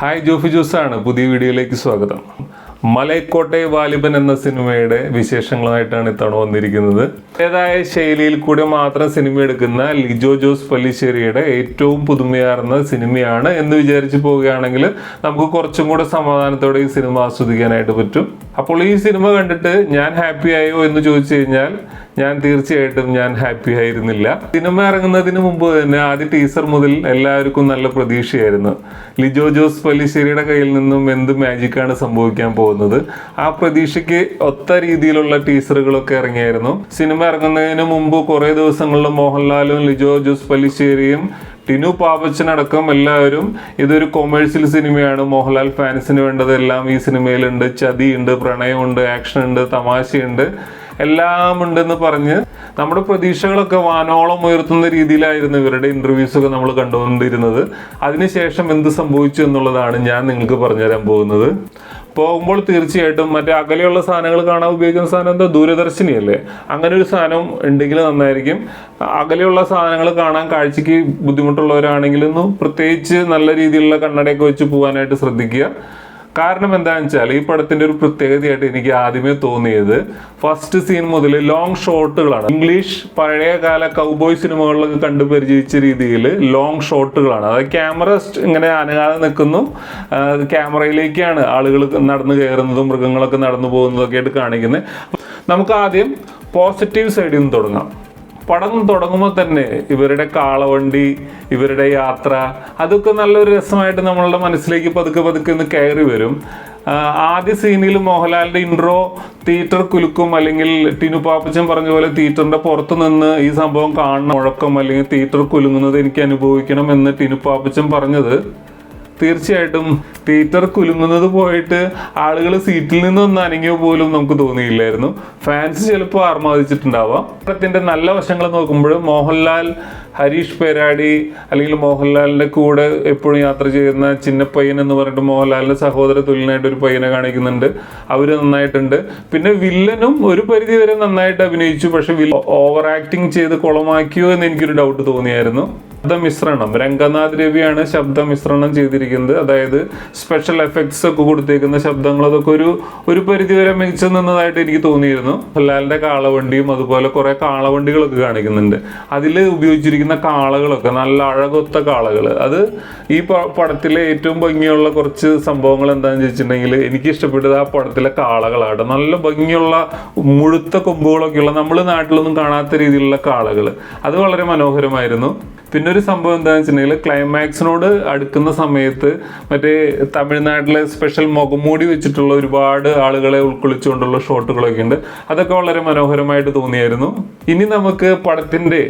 Hi Jofi ജോസാണ് പുതിയ വീഡിയോയിലേക്ക് സ്വാഗതം. മലയക്കോട്ടെ വാലിബൻ എന്ന സിനിമയുടെ വിശേഷങ്ങളായിട്ടാണ് ഇത്തവണ വന്നിരിക്കുന്നത്. ഏതായ ശൈലിയിൽ കൂടെ മാത്രം സിനിമ എടുക്കുന്ന ലിജോ ജോസ് പല്ലിശ്ശേരിയുടെ ഏറ്റവും പുതുമയാർന്ന സിനിമയാണ് എന്ന് വിചാരിച്ചു പോവുകയാണെങ്കിൽ നമുക്ക് കുറച്ചും കൂടെ സമാധാനത്തോടെ ഈ സിനിമ ആസ്വദിക്കാനായിട്ട് പറ്റും. അപ്പോൾ ഈ സിനിമ കണ്ടിട്ട് ഞാൻ ഹാപ്പി ആയോ എന്ന് ചോദിച്ചു കഴിഞ്ഞാൽ ഞാൻ തീർച്ചയായിട്ടും ഞാൻ ഹാപ്പി ആയിരുന്നില്ല. സിനിമ ഇറങ്ങുന്നതിന് മുമ്പ് തന്നെ ആദ്യ ടീസർ മുതൽ എല്ലാവർക്കും നല്ല പ്രതീക്ഷയായിരുന്നു. ലിജോ ജോസ് പല്ലിശ്ശേരിയുടെ കയ്യിൽ നിന്നും എന്ത് മാജിക്കാണ് സംഭവിക്കാൻ പോകുന്നത്? ആ പ്രതീക്ഷയ്ക്ക് ഒത്ത രീതിയിലുള്ള ടീസറുകളൊക്കെ ഇറങ്ങിയായിരുന്നു. സിനിമ ഇറങ്ങുന്നതിന് മുമ്പ് കുറേ ദിവസങ്ങളിൽ മോഹൻലാലും ലിജോ ജോസ് പല്ലിശ്ശേരിയും ടിനു പാപ്പച്ചനടക്കം എല്ലാവരും ഇതൊരു കൊമേഴ്സ്യൽ സിനിമയാണ്. മോഹൻലാൽ ഫാൻസിന് വേണ്ടതെല്ലാം ഈ സിനിമയിലുണ്ട്. ചതിയുണ്ട് പ്രണയമുണ്ട് ആക്ഷൻ ഉണ്ട് തമാശയുണ്ട്. എല്ലാം ഉണ്ടെന്ന് പറഞ്ഞ് നമ്മുടെ പ്രതീക്ഷകളൊക്കെ വാനോളം ഉയർത്തുന്ന രീതിയിലായിരുന്നു ഇവരുടെ ഇന്റർവ്യൂസ് ഒക്കെ നമ്മൾ കണ്ടുകൊണ്ടിരുന്നത്. അതിനുശേഷം എന്ത് സംഭവിച്ചു എന്നുള്ളതാണ് ഞാൻ നിങ്ങൾക്ക് പറഞ്ഞുതരാൻ പോകുന്നത്. പോകുമ്പോൾ തീർച്ചയായിട്ടും മറ്റേ അകലെയുള്ള സാധനങ്ങൾ കാണാൻ ഉപയോഗിക്കുന്ന സാധനം എന്താ? ദൂരദർശിനി അല്ലേ അങ്ങനെ ഒരു സാധനം ഉണ്ടെങ്കിൽ നന്നായിരിക്കും. അകലെയുള്ള സാധനങ്ങൾ കാണാൻ കാഴ്ചക്ക് ബുദ്ധിമുട്ടുള്ളവരാണെങ്കിലൊന്നും പ്രത്യേകിച്ച് നല്ല രീതിയിലുള്ള കണ്ണടയൊക്കെ വെച്ച് പോകാനായിട്ട് ശ്രദ്ധിക്കുക. കാരണം എന്താണെന്ന് വെച്ചാൽ ഈ പടത്തിന്റെ ഒരു പ്രത്യേകതയായിട്ട് എനിക്ക് ആദ്യമേ തോന്നിയത് ഫസ്റ്റ് സീൻ മുതൽ ലോങ് ഷോട്ടുകളാണ് ഇംഗ്ലീഷ് പഴയകാല കൗബോയ് സിനിമകളിലൊക്കെ കണ്ടു പരിചയിച്ച രീതിയിൽ ലോങ് ഷോട്ടുകളാണ് അതായത് ക്യാമറ ഇങ്ങനെ അനങ്ങാതെ നിൽക്കുന്നു ക്യാമറയിലേക്കാണ് ആളുകൾ നടന്നു കയറുന്നതും മൃഗങ്ങളൊക്കെ നടന്നു പോകുന്നതൊക്കെ ആയിട്ട് കാണിക്കുന്നത്. നമുക്ക് ആദ്യം പോസിറ്റീവ് സൈഡിൽ നിന്ന് തുടങ്ങാം. പടം തുടങ്ങുമ്പോൾ തന്നെ ഇവരുടെ കാളവണ്ടി ഇവരുടെ യാത്ര അതൊക്കെ നല്ലൊരു രസമായിട്ട് നമ്മളുടെ മനസ്സിലേക്ക് പതുക്കെ പതുക്കെ ഒന്ന് കയറി വരും. ആദ്യ സീനിൽ മോഹൻലാലിന്റെ ഇൻട്രോ തിയേറ്റർ കുലുക്കും അല്ലെങ്കിൽ ടിനു പാപ്പച്ചൻ പറഞ്ഞ പോലെ തിയേറ്ററിന്റെ പുറത്ത് നിന്ന് ഈ സംഭവം കാണണം മുഴക്കം അല്ലെങ്കിൽ തിയേറ്റർ കുലുങ്ങുന്നത് എനിക്ക് അനുഭവിക്കണം എന്ന് ടിനു പാപ്പച്ചൻ പറഞ്ഞത്. തീർച്ചയായിട്ടും തിയേറ്റർ കുലുങ്ങുന്നത് പോയിട്ട് ആളുകൾ സീറ്റിൽ നിന്നൊന്ന് അനങ്ങിയ പോലും നമുക്ക് തോന്നിയില്ലായിരുന്നു. ഫാൻസ് ചിലപ്പോൾ ആർമാദിച്ചിട്ടുണ്ടാവാം. പടത്തിന്റെ നല്ല വശങ്ങൾ നോക്കുമ്പോൾ മോഹൻലാൽ ഹരീഷ് പേരാടി അല്ലെങ്കിൽ മോഹൻലാലിന്റെ കൂടെ എപ്പോഴും യാത്ര ചെയ്യുന്ന ചിന്നപ്പയ്യൻ എന്ന് പറഞ്ഞിട്ട് മോഹൻലാലിന്റെ സഹോദര തുല്യനായിട്ട് ഒരു പയ്യനെ കാണിക്കുന്നുണ്ട്. അവർ നന്നായിട്ടുണ്ട്. പിന്നെ വില്ലനും ഒരു പരിധി വരെ നന്നായിട്ട് അഭിനയിച്ചു. പക്ഷെ ഓവർ ആക്ടിങ് ചെയ്ത് കുളമാക്കിയോ എന്ന് എനിക്കൊരു ഡൗട്ട് തോന്നിയായിരുന്നു. ശബ്ദമിശ്രണം. രംഗനാഥ് രവിയാണ് ശബ്ദമിശ്രണം ചെയ്തിരിക്കുന്നത്. അതായത് സ്പെഷ്യൽ എഫക്ട്സ് ഒക്കെ കൊടുത്തേക്കുന്ന ശബ്ദങ്ങൾ അതൊക്കെ ഒരു ഒരു പരിധിവരെ മികച്ചു നിന്നതായിട്ട് എനിക്ക് തോന്നിയിരുന്നു. ഹലാലിന്റെ കാളവണ്ടിയും അതുപോലെ കുറെ കാളവണ്ടികളൊക്കെ കാണിക്കുന്നുണ്ട്. അതിൽ ഉപയോഗിച്ചിരിക്കുന്ന കാളകളൊക്കെ നല്ല അഴകൊത്ത കാളകൾ. അത് ഈ പടത്തിലെ ഏറ്റവും ഭംഗിയുള്ള കുറച്ച് സംഭവങ്ങൾ എന്താണെന്ന് ചോദിച്ചിട്ടുണ്ടെങ്കിൽ എനിക്ക് ഇഷ്ടപ്പെട്ടത് ആ പടത്തിലെ കാളകളാണ് നല്ല ഭംഗിയുള്ള മുഴുത്ത കൊമ്പുകളൊക്കെയുള്ള നമ്മൾ നാട്ടിലൊന്നും കാണാത്ത രീതിയിലുള്ള കാളകൾ അത് വളരെ മനോഹരമായിരുന്നു. പിന്നെ ഒരു സംഭവം എന്താണെന്ന് വെച്ചിട്ടുണ്ടെങ്കിൽ ക്ലൈമാക്സിനോട് അടുക്കുന്ന സമയത്ത് മറ്റേ തമിഴ്നാട്ടിലെ സ്പെഷ്യൽ മുഖംമൂടി വെച്ചിട്ടുള്ള ഒരുപാട് ആളുകളെ ഉൾക്കൊള്ളിച്ചുകൊണ്ടുള്ള ഷോട്ടുകളൊക്കെ ഉണ്ട്. അതൊക്കെ വളരെ മനോഹരമായിട്ട് തോന്നിയായിരുന്നു. ഇനി നമുക്ക് പടത്തിന്റെ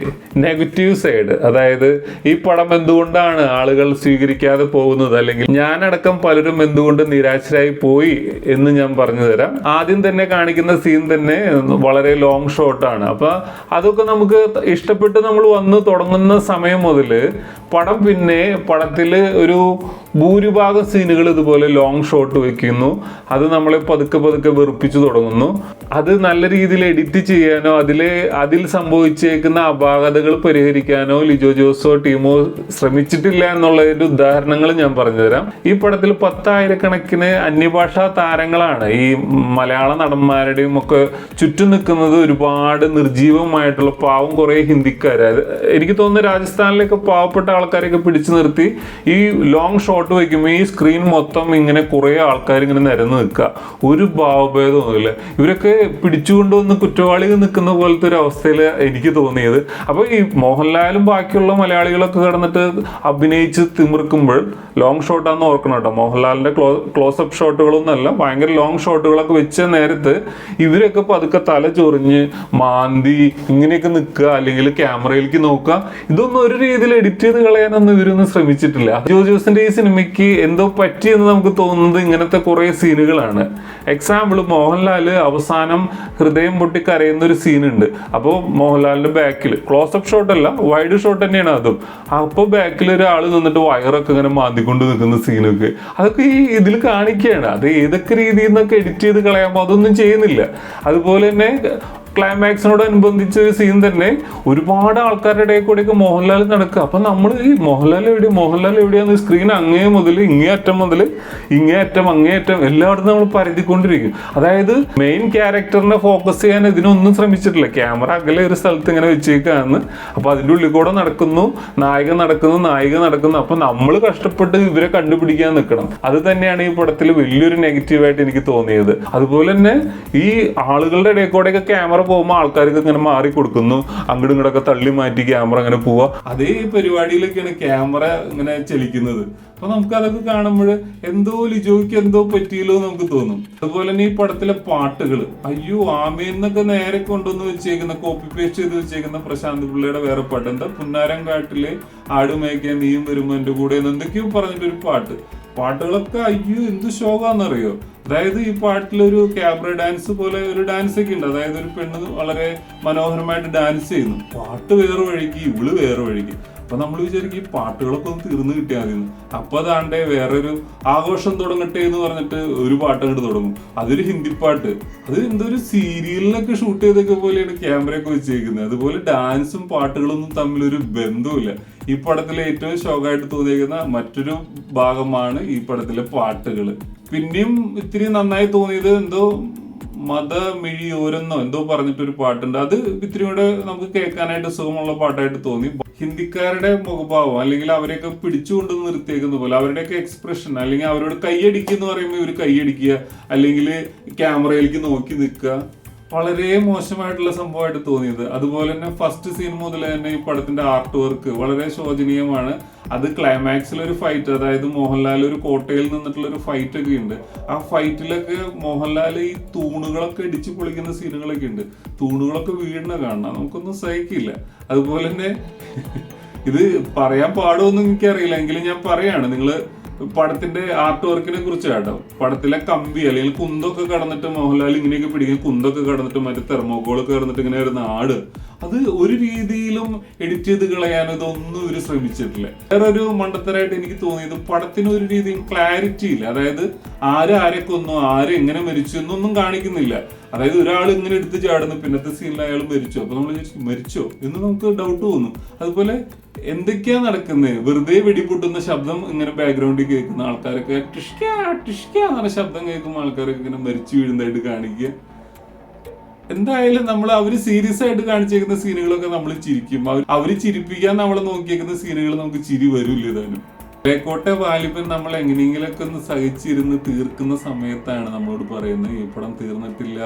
നെഗറ്റീവ് സൈഡ് അതായത് ഈ പടം എന്തുകൊണ്ടാണ് ആളുകൾ സ്വീകരിക്കാതെ പോകുന്നത്? അല്ലെങ്കിൽ ഞാനടക്കം പലരും എന്തുകൊണ്ട് നിരാശരായി പോയി എന്ന് ഞാൻ പറഞ്ഞു തരാം. ആദ്യം തന്നെ കാണിക്കുന്ന സീൻ തന്നെ വളരെ ലോങ് ഷോട്ടാണ് അപ്പോൾ അതൊക്കെ നമുക്ക് ഇഷ്ടപ്പെട്ട് നമ്മൾ വന്ന് തുടങ്ങുന്ന സമയം മുതൽ പടം പിന്നെ പടത്തിൽ ഒരു ഭൂരിഭാഗം സീനുകൾ ഇതുപോലെ ലോങ് ഷോട്ട് വെക്കുന്നു. അത് നമ്മളെ പതുക്കെ പതുക്കെ വെറുപ്പിച്ചു തുടങ്ങുന്നു. അത് നല്ല രീതിയിൽ എഡിറ്റ് ചെയ്യാനോ അതിൽ അതിൽ സംഭവിച്ചേക്കുന്ന അപാകതകൾ പരിഹരിക്കാനോ ലിജോ ജോസോ ടീമോ ശ്രമിച്ചിട്ടില്ല എന്നുള്ളതിന്റെ ഉദാഹരണങ്ങൾ ഞാൻ പറഞ്ഞുതരാം. ഈ പടത്തിൽ പത്തായിരക്കണക്കിന് അന്യഭാഷാ താരങ്ങളാണ് ഈ മലയാള നടന്മാരുടെയും ഒക്കെ ചുറ്റും നിൽക്കുന്നത് ഒരുപാട് നിർജീവമായിട്ടുള്ള പാവം കുറേ ഹിന്ദിക്കാർ എനിക്ക് തോന്നുന്നു രാജസ്ഥാനിലൊക്കെ പാവപ്പെട്ട ആൾക്കാരെയൊക്കെ പിടിച്ചു നിർത്തി ഈ ലോങ് ഷോട്ട് വയ്ക്കുമ്പോൾ ഈ സ്ക്രീൻ മൊത്തം ഇങ്ങനെ കുറേ ആൾക്കാർ ഇങ്ങനെ നിരന്ന് നിൽക്കുക. ഒരു ഭാവഭേദമൊന്നുമില്ല ഇവരൊക്കെ പിടിച്ചുകൊണ്ടുവന്ന് കുറ്റവാളികൾ നിൽക്കുന്ന പോലത്തെ ഒരു അവസ്ഥയിൽ എനിക്ക് തോന്നിയത്. അപ്പോൾ ഈ മോഹൻലാലും ബാക്കിയുള്ള മലയാളികളൊക്കെ കിടന്നിട്ട് അഭിനയിച്ച് തിമിർക്കുമ്പോൾ ലോങ് ഷോട്ടാന്ന് ഓർക്കണം കേട്ടോ. മോഹൻലാലിന്റെ ക്ലോ ക്ലോസപ്പ് ഷോട്ടുകളൊന്നുമല്ല ഭയങ്കര ലോങ് ഷോട്ടുകളൊക്കെ വെച്ച നേരത്ത് ഇവരൊക്കെ പതുക്കെ തല ചൊറിഞ്ഞ് മാന്തി ഇങ്ങനെയൊക്കെ നിൽക്കുക അല്ലെങ്കിൽ ക്യാമറയിലേക്ക് നോക്കുക. ഇതൊന്നും ഒരു രീതിയിൽ എഡിറ്റ് ചെയ്ത് കളയാനൊന്നും ഇവരൊന്നും ശ്രമിച്ചിട്ടില്ല. ജോ ജോസിന്റെ ഈ സിനിമയ്ക്ക് എന്തോ പറ്റിയെന്ന് നമുക്ക് തോന്നുന്നത് ഇങ്ങനത്തെ കുറെ സീനുകളാണ്. എക്സാമ്പിൾ മോഹൻലാൽ അവസാനം ഹൃദയം പൊട്ടി കരയുന്ന ഒരു സീനുണ്ട്. അപ്പോൾ മോഹൻലാലിന്റെ ബാക്കിൽ ക്ലോസപ്പ് ഷോട്ട് അല്ല വൈഡ് ഷോട്ട് തന്നെയാണ് അതും. അപ്പോൾ ബാക്കിൽ ഒരാൾ നിന്നിട്ട് വയറൊക്കെ ഇങ്ങനെ മാന്തിക്കൊണ്ട് നിൽക്കുന്ന സീനൊക്കെ. അതൊക്കെ ഈ ഇതിൽ കാണിക്കുകയാണ് അത് ഏതൊക്കെ രീതിയിൽ നിന്നൊക്കെ എഡിറ്റ് ചെയ്ത് കളയാമോ അതൊന്നും ചെയ്യുന്നില്ല. അതുപോലെ തന്നെ ക്ലൈമാക്സിനോടനുബന്ധിച്ച സീൻ തന്നെ ഒരുപാട് ആൾക്കാരുടെ ഇടയിൽ കൂടെയൊക്കെ മോഹൻലാൽ നടക്കുക. അപ്പൊ നമ്മൾ ഈ മോഹൻലാൽ എവിടെ? മോഹൻലാൽ എവിടെയാന്ന് സ്ക്രീൻ അങ്ങേ മുതൽ ഇങ്ങേ അറ്റം മുതൽ ഇങ്ങേ അറ്റം അങ്ങേ അറ്റം എല്ലായിടത്തും നമ്മൾ പരതിക്കൊണ്ടിരിക്കും. അതായത് മെയിൻ ക്യാരക്ടറിനെ ഫോക്കസ് ചെയ്യാൻ ഇതിനൊന്നും ശ്രമിച്ചിട്ടില്ല. ക്യാമറ അകലെ ഒരു സ്ഥലത്ത് ഇങ്ങനെ വെച്ചേക്കാന്ന് അപ്പൊ അതിന്റെ ഉള്ളിൽ കൂടെ നടക്കുന്നു നായകൻ നടക്കുന്നു നായിക നടക്കുന്നു. അപ്പൊ നമ്മൾ കഷ്ടപ്പെട്ട് ഇവരെ കണ്ടുപിടിക്കാൻ നിൽക്കണം. അത് തന്നെയാണ് ഈ പടത്തിൽ വലിയൊരു നെഗറ്റീവായിട്ട് എനിക്ക് തോന്നിയത്. അതുപോലെ തന്നെ ഈ ആളുകളുടെ ഇടയിൽ കൂടെയൊക്കെ ക്യാമറ പോകുമ്പോൾ ആൾക്കാർക്ക് ഇങ്ങനെ മാറി കൊടുക്കുന്നു. അങ്ങോട്ടും ഇങ്ങോട്ടൊക്കെ തള്ളി മാറ്റി ക്യാമറ അങ്ങനെ പോവുക അതേ പരിപാടിയിലൊക്കെയാണ് ക്യാമറ ഇങ്ങനെ ചലിക്കുന്നത്. അപ്പൊ നമുക്ക് അതൊക്കെ കാണുമ്പോൾ എന്തോ ലിജോയ്ക്ക് എന്തോ പറ്റിയല്ലോ നമുക്ക് തോന്നും. അതുപോലെ തന്നെ ഈ പടത്തിലെ പാട്ടുകൾ അയ്യോ ആമേന്നൊക്കെ നേരെ കൊണ്ടുവന്ന് വെച്ചേക്കുന്ന കോപ്പി പേസ്റ്റ് ചെയ്ത് വെച്ചേക്കുന്ന പ്രശാന്ത് പിള്ളയുടെ വേറെ പാട്ട്. എന്താ? പുന്നാരം കാട്ടിലെ ആടുമേക്കാൻ നീയും വരുമ്പോ എന്റെ കൂടെ എന്തൊക്കെയോ പറഞ്ഞിട്ടൊരു പാട്ട്. പാട്ടുകളൊക്കെ അയ്യോ എന്ത് ശോകാന്നറിയോ? അതായത് ഈ പാട്ടിലൊരു ക്യാബ്ര ഡാൻസ് പോലെ ഒരു ഡാൻസ് ഒക്കെ ഉണ്ട്. അതായത് ഒരു പെണ്ണ് വളരെ മനോഹരമായിട്ട് ഡാൻസ് ചെയ്യുന്നു. പാട്ട് വേറെ വഴിക്ക് ഇവൾ വേറെ വഴിക്ക്. അപ്പൊ നമ്മൾ വിചാരിക്കും ഈ പാട്ടുകളൊക്കെ ഒന്ന് തീർന്നു കിട്ടിയാൽ. അപ്പൊ അതാണ്ടേ വേറൊരു ആഘോഷം തുടങ്ങട്ടെ എന്ന് പറഞ്ഞിട്ട് ഒരു പാട്ട് അങ്ങോട്ട് തുടങ്ങും. അതൊരു ഹിന്ദി പാട്ട്. അത് എന്തൊരു സീരിയലിലൊക്കെ ഷൂട്ട് ചെയ്തൊക്കെ പോലെയാണ് ക്യാമറയൊക്കെ വെച്ചേക്കുന്നത് അതുപോലെ ഡാൻസും പാട്ടുകളൊന്നും തമ്മിലൊരു ബന്ധവുമില്ല. ഈ പടത്തിലെ ഏറ്റവും ഷോക്കായിട്ട് തോന്നിയേക്കുന്ന മറ്റൊരു ഭാഗമാണ് ഈ പടത്തിലെ പാട്ടുകൾ പിന്നെയും ഇത്തിരി നന്നായി തോന്നിയത് എന്തോ മതമിഴിയോരെന്നോ എന്തോ പറഞ്ഞിട്ടൊരു പാട്ടുണ്ട്. അത് ഇത്തിരി കൂടെ നമുക്ക് കേൾക്കാനായിട്ട് സുഖമുള്ള പാട്ടായിട്ട് തോന്നി. ഹിന്ദിക്കാരുടെ മുഖഭാവം അല്ലെങ്കിൽ അവരെയൊക്കെ പിടിച്ചുകൊണ്ട് നിർത്തിയേക്കുന്ന പോലെ അവരുടെയൊക്കെ എക്സ്പ്രഷൻ അല്ലെങ്കിൽ അവരോട് കൈയടിക്കുക എന്ന് പറയുമ്പോൾ ഇവർ കൈയടിക്കുക അല്ലെങ്കിൽ ക്യാമറയിലേക്ക് നോക്കി നിൽക്കുക. വളരെ മോശമായിട്ടുള്ള സംഭവമായിട്ട് തോന്നിയത്. അതുപോലെ തന്നെ ഫസ്റ്റ് സീൻ മുതൽ തന്നെ ഈ പടത്തിന്റെ ആർട്ട് വർക്ക് വളരെ ശോചനീയമാണ്. അത് ക്ലൈമാക്സിൽ ഒരു ഫൈറ്റ് അതായത് മോഹൻലാൽ ഒരു കോട്ടയിൽ നിന്നിട്ടുള്ള ഒരു ഫൈറ്റ് ഒക്കെ ഉണ്ട്. ആ ഫൈറ്റിലൊക്കെ മോഹൻലാൽ ഈ തൂണുകളൊക്കെ ഇടിച്ചു പൊളിക്കുന്ന സീനുകളൊക്കെ ഉണ്ട്. തൂണുകളൊക്കെ വീടിനെ കാണണം. നമുക്കൊന്നും സഹിക്കില്ല. അതുപോലെ തന്നെ ഇത് പറയാൻ പാടുമെന്ന് എനിക്കറിയില്ല. എങ്കിലും ഞാൻ പറയാണ്. നിങ്ങൾ പടത്തിന്റെ ആർട്ട് വർക്കിനെ കുറിച്ച് കേട്ടോ. പടത്തിലെ കമ്പി അല്ലെങ്കിൽ കുന്തൊക്കെ കടന്നിട്ട് മോഹൻലാൽ ഇങ്ങനെയൊക്കെ പിടിക്കും. കുന്തൊക്കെ കടന്നിട്ട് മറ്റേ തെർമോക്കോളൊക്കെ കടന്നിട്ട് ഇങ്ങനെ വരുന്ന ആട്. അത് ഒരു രീതിയിലും എഡിറ്റ് ചെയ്ത് കളയാൻ ഇതൊന്നും ഇവർ ശ്രമിച്ചിട്ടില്ല. വേറൊരു മണ്ടത്തരായിട്ട് എനിക്ക് തോന്നിയത് പടത്തിന് ഒരു രീതിയിൽ ക്ലാരിറ്റി ഇല്ല. അതായത് ആര് ആരെ കൊന്നു മരിച്ചു എന്നൊന്നും കാണിക്കുന്നില്ല. അതായത് ഒരാൾ ഇങ്ങനെ എടുത്ത് ചാടുന്നു പിന്നത്തെ സീനിൽ അയാൾ മരിച്ചു. അപ്പൊ നമ്മൾ മരിച്ചോ എന്ന് നമുക്ക് ഡൗട്ട് തോന്നും. അതുപോലെ എന്തൊക്കെയാ നടക്കുന്നത് വെറുതെ വെടിപൊട്ടുന്ന ശബ്ദം ഇങ്ങനെ ബാക്ക്ഗ്രൗണ്ടിൽ കേൾക്കുന്ന ആൾക്കാരൊക്കെ ടിഷ്ക ടിഷ്ക എന്ന ശബ്ദം കേൾക്കുമ്പോൾ ആൾക്കാരൊക്കെ ഇങ്ങനെ മരിച്ചു വീഴുന്നതായിട്ട് കാണിക്കുക. എന്തായാലും നമ്മൾ അവർ സീരിയസ് ആയിട്ട് കാണിച്ചേക്കുന്ന സീനുകളൊക്കെ നമ്മൾ ചിരിക്കും. അവർ അവർ ചിരിപ്പിക്കാൻ നമ്മളെ നോക്കിയേക്കുന്ന സീനുകൾ നമുക്ക് ചിരി വരില്ല ഇതാനും തേക്കോട്ടെ വാലിബൻ നമ്മൾ എങ്ങനെയെങ്കിലൊക്കെ ഒന്ന് സഹിച്ചിരുന്ന് തീർക്കുന്ന സമയത്താണ് നമ്മളോട് പറയുന്നത്. ഈ പടം തീർന്നിട്ടില്ല.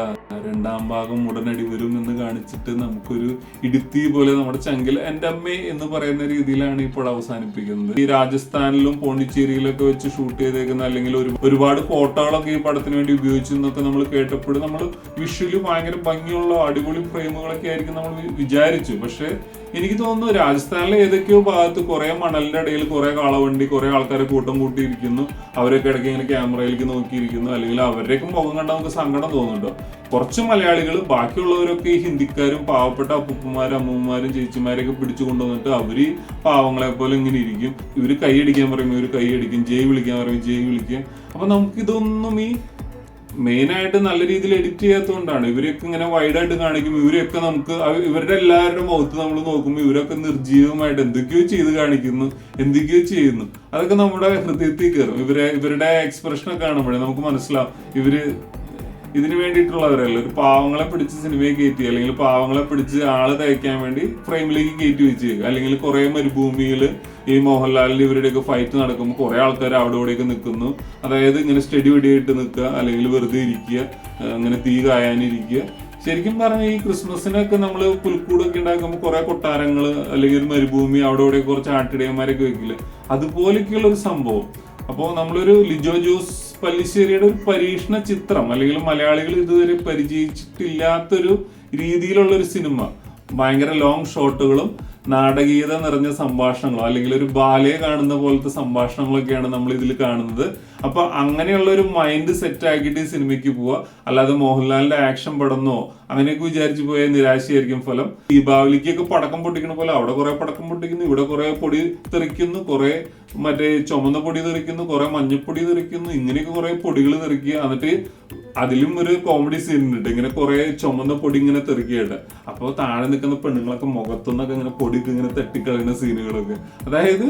രണ്ടാം ഭാഗം ഉടനടി വരും എന്ന് കാണിച്ചിട്ട് നമുക്കൊരു ഇടുത്തി പോലെ നമ്മുടെ ചങ്കിൽ എന്റെ അമ്മ എന്ന് പറയുന്ന രീതിയിലാണ് ഇപ്പോൾ അവസാനിപ്പിക്കുന്നത്. ഈ രാജസ്ഥാനിലും പോണ്ടിച്ചേരിയിലൊക്കെ വെച്ച് ഷൂട്ട് ചെയ്തേക്കുന്ന അല്ലെങ്കിൽ ഒരു ഒരുപാട് ഫോട്ടോകളൊക്കെ ഈ പടത്തിന് വേണ്ടി ഉപയോഗിച്ചു എന്നൊക്കെ നമ്മൾ കേട്ടപ്പോൾ നമ്മൾ വിഷ്വലി ഭയങ്കര ഭംഗിയുള്ള അടിപൊളി ഫ്രെയിമുകളൊക്കെ ആയിരിക്കും നമ്മൾ വിചാരിച്ചു. പക്ഷെ എനിക്ക് തോന്നുന്നു രാജസ്ഥാനിലെ ഏതൊക്കെയോ ഭാഗത്ത് കുറെ മണലിന്റെ ഇടയിൽ കുറെ കാളവണ്ടി കുറെ ആൾക്കാരെ കൂട്ടം കൂട്ടിയിരിക്കുന്നു. അവരൊക്കെ ഇടയ്ക്ക് ഇങ്ങനെ ക്യാമറയിലേക്ക് നോക്കിയിരിക്കുന്നു. അല്ലെങ്കിൽ അവരുടെയൊക്കെ മുഖം കണ്ടാൽ നമുക്ക് സങ്കടം തോന്നുന്നുണ്ടോ? കുറച്ച് മലയാളികൾ ബാക്കിയുള്ളവരൊക്കെ ഈ ഹിന്ദിക്കാരും പാവപ്പെട്ട അപ്പൂപ്പന്മാരും അമ്മൂമ്മമാരും ചേച്ചിമാരെയൊക്കെ പിടിച്ചു കൊണ്ടുവന്നിട്ട് അവർ പാവങ്ങളെ പോലെ ഇങ്ങനെ ഇരിക്കും. ഇവർ കൈയടിക്കാൻ പറയും ഇവർ കൈയടിക്കും. ജയ് വിളിക്കാൻ പറയും ജയ് വിളിക്കും. അപ്പൊ നമുക്ക് ഇതൊന്നും ഈ മെയിൻ ആയിട്ട് നല്ല രീതിയിൽ എഡിറ്റ് ചെയ്യാത്തതുകൊണ്ടാണ്. ഇവരൊക്കെ ഇങ്ങനെ വൈഡായിട്ട് കാണിക്കും ഇവരൊക്കെ നമുക്ക് ഇവരുടെ എല്ലാവരുടെ മുഖത്ത് നമ്മൾ നോക്കുമ്പോൾ ഇവരൊക്കെ നിർജീവമായിട്ട് എന്തൊക്കെയോ ചെയ്ത് കാണിക്കുന്നു എന്തൊക്കെയോ ചെയ്യുന്നു. അതൊക്കെ നമ്മുടെ ഹൃദയത്തിൽ കയറും ഇവരെ ഇവരുടെ എക്സ്പ്രഷനൊക്കെ കാണുമ്പോഴേ നമുക്ക് മനസ്സിലാവും. ഇവർ ഇതിന് വേണ്ടിയിട്ടുള്ളവരല്ല? ഒരു പാവങ്ങളെ പിടിച്ച് സിനിമയെ കയറ്റി അല്ലെങ്കിൽ പാവങ്ങളെ പിടിച്ച് ആൾ തയ്ക്കാൻ വേണ്ടി ഫ്രെയിമിലേക്ക് കയറ്റി വെച്ച് അല്ലെങ്കിൽ കുറെ മരുഭൂമിയിൽ ഈ മോഹൻലാലിന്റെ ഇവരുടെയൊക്കെ ഫൈറ്റ് നടക്കുമ്പോൾ കുറെ ആൾക്കാർ അവിടെ ഇവിടെയൊക്കെ നിൽക്കുന്നു. അതായത് ഇങ്ങനെ സ്റ്റഡി വെടിയായിട്ട് നിൽക്കുക അല്ലെങ്കിൽ വെറുതെ ഇരിക്കുക അങ്ങനെ തീ കായാനിരിക്കുക. ശരിക്കും പറഞ്ഞാൽ ഈ ക്രിസ്മസിനൊക്കെ നമ്മൾ പുൽക്കൂടൊക്കെ ഉണ്ടാക്കുമ്പോൾ കുറെ കൊട്ടാരങ്ങൾ അല്ലെങ്കിൽ ഒരു മരുഭൂമി അവിടെ ഇവിടെ കുറച്ച് ആട്ടിടയന്മാരൊക്കെ വെക്കില്ല? അതുപോലെയൊക്കെയുള്ള ഒരു സംഭവം. അപ്പോൾ നമ്മളൊരു ലിജോ ജോസ് പല്ലിശ്ശേരിയുടെ ഒരു പരീക്ഷണ ചിത്രം അല്ലെങ്കിൽ മലയാളികൾ ഇതുവരെ പരിചയിച്ചിട്ടില്ലാത്തൊരു രീതിയിലുള്ള ഒരു സിനിമ. ഭയങ്കര ലോങ് ഷോട്ടുകളും നാടകീയത നിറഞ്ഞ സംഭാഷണങ്ങളോ അല്ലെങ്കിൽ ഒരു ബാലയെ കാണുന്ന പോലത്തെ സംഭാഷണങ്ങളൊക്കെയാണ് നമ്മൾ ഇതിൽ കാണുന്നത്. അപ്പൊ അങ്ങനെയുള്ള ഒരു മൈൻഡ് സെറ്റ് ആക്കിയിട്ട് സിനിമയ്ക്ക് പോവുക അല്ലാതെ മോഹൻലാലിന്റെ ആക്ഷൻ പടന്നോ അങ്ങനെയൊക്കെ വിചാരിച്ചു പോയ നിരാശയായിരിക്കും ഫലം. ദീപാവലിക്കൊക്കെ പടക്കം പൊട്ടിക്കുന്ന പോലെ അവിടെ കുറെ പടക്കം പൊട്ടിക്കുന്നു ഇവിടെ കുറെ പൊടി തെറിക്കുന്നു കുറെ മറ്റേ ചുമന്ന പൊടി തെറിക്കുന്നു കുറെ മഞ്ഞപ്പൊടി തെറിക്കുന്നു ഇങ്ങനെയൊക്കെ കുറെ പൊടികൾ തെറിക്കുക. എന്നിട്ട് അതിലും ഒരു കോമഡി സീൻ ഉണ്ട്. ഇങ്ങനെ കുറെ ചുമന്ന പൊടി ഇങ്ങനെ തെറിക്കുകയുണ്ട്. അപ്പോൾ താഴെ നിൽക്കുന്ന പെണ്ണുങ്ങളൊക്കെ മുഖത്തുനിന്നൊക്കെ ഇങ്ങനെ പൊടിയൊക്കെ ഇങ്ങനെ തട്ടിക്കളയുന്ന സീനുകളൊക്കെ അതായത്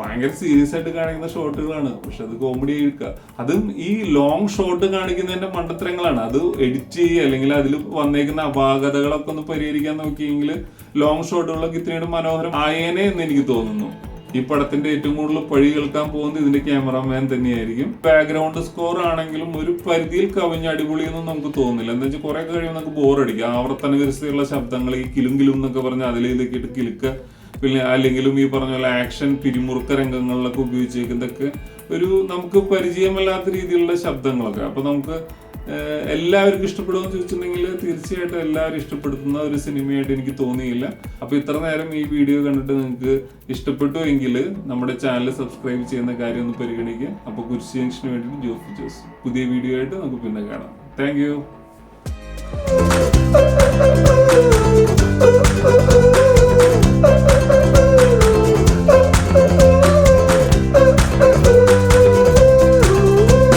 ഭയങ്കര സീരിയസ് ആയിട്ട് കാണിക്കുന്ന ഷോട്ടുകളാണ് പക്ഷെ അത് കോമഡി എടുക്കുക അതും ഈ ലോങ് ഷോട്ട് കാണിക്കുന്നതിന്റെ മണ്ടത്തരങ്ങളാണ്. അത് എഡിറ്റ് ചെയ്യുക അല്ലെങ്കിൽ അതിൽ വന്നേക്കുന്ന അപാകതകളൊക്കെ ഒന്ന് പരിഹരിക്കാൻ നോക്കിയെങ്കിൽ ലോങ് ഷോട്ടുകളൊക്കെ ഇത്രയും മനോഹരം ആയേനെ എന്ന് എനിക്ക് തോന്നുന്നു. ഈ പടത്തിന്റെ ഏറ്റവും കൂടുതൽ പഴി കേൾക്കാൻ പോകുന്നത് ഇതിന്റെ ക്യാമറാമാൻ തന്നെയായിരിക്കും. ബാക്ക്ഗ്രൗണ്ട് സ്കോർ ആണെങ്കിലും ഒരു പരിധിയിൽ കവിഞ്ഞ് അടിപൊളിയൊന്നും നമുക്ക് തോന്നില്ല. എന്താ വെച്ചാൽ കുറെ കഴിയുമ്പോൾ നമുക്ക് ബോറടിക്കും ആവർത്തനകരസ്ഥയുള്ള ശബ്ദങ്ങൾ ഈ കിലും കിലും എന്നൊക്കെ പറഞ്ഞ് അതിലേക്ക് ഇട്ട് കിലുക്ക പിന്നെ അല്ലെങ്കിലും ഈ പറഞ്ഞ പോലെ ആക്ഷൻ പിരിമുറുക്ക രംഗങ്ങളിലൊക്കെ ഉപയോഗിച്ചേക്കുന്നതൊക്കെ ഒരു നമുക്ക് പരിചയമല്ലാത്ത രീതിയിലുള്ള ശബ്ദങ്ങളൊക്കെ. അപ്പൊ നമുക്ക് എല്ലാവർക്കും ഇഷ്ടപ്പെടുമെന്ന് ചോദിച്ചിട്ടുണ്ടെങ്കിൽ തീർച്ചയായിട്ടും എല്ലാവരും ഇഷ്ടപ്പെടുത്തുന്ന ഒരു സിനിമയായിട്ട് എനിക്ക് തോന്നിയില്ല. അപ്പൊ ഇത്ര നേരം ഈ വീഡിയോ കണ്ടിട്ട് നിങ്ങൾക്ക് ഇഷ്ടപ്പെട്ടു എങ്കിൽ നമ്മുടെ ചാനൽ സബ്സ്ക്രൈബ് ചെയ്യുന്ന കാര്യം ഒന്ന് പരിഗണിക്കുക. അപ്പൊ കുരിശ് ജംഗ്ഷന് വേണ്ടിയിട്ട് ജോഫ് ജോസ്. പുതിയ വീഡിയോ ആയിട്ട് നമുക്ക് പിന്നെ കാണാം. Thank you.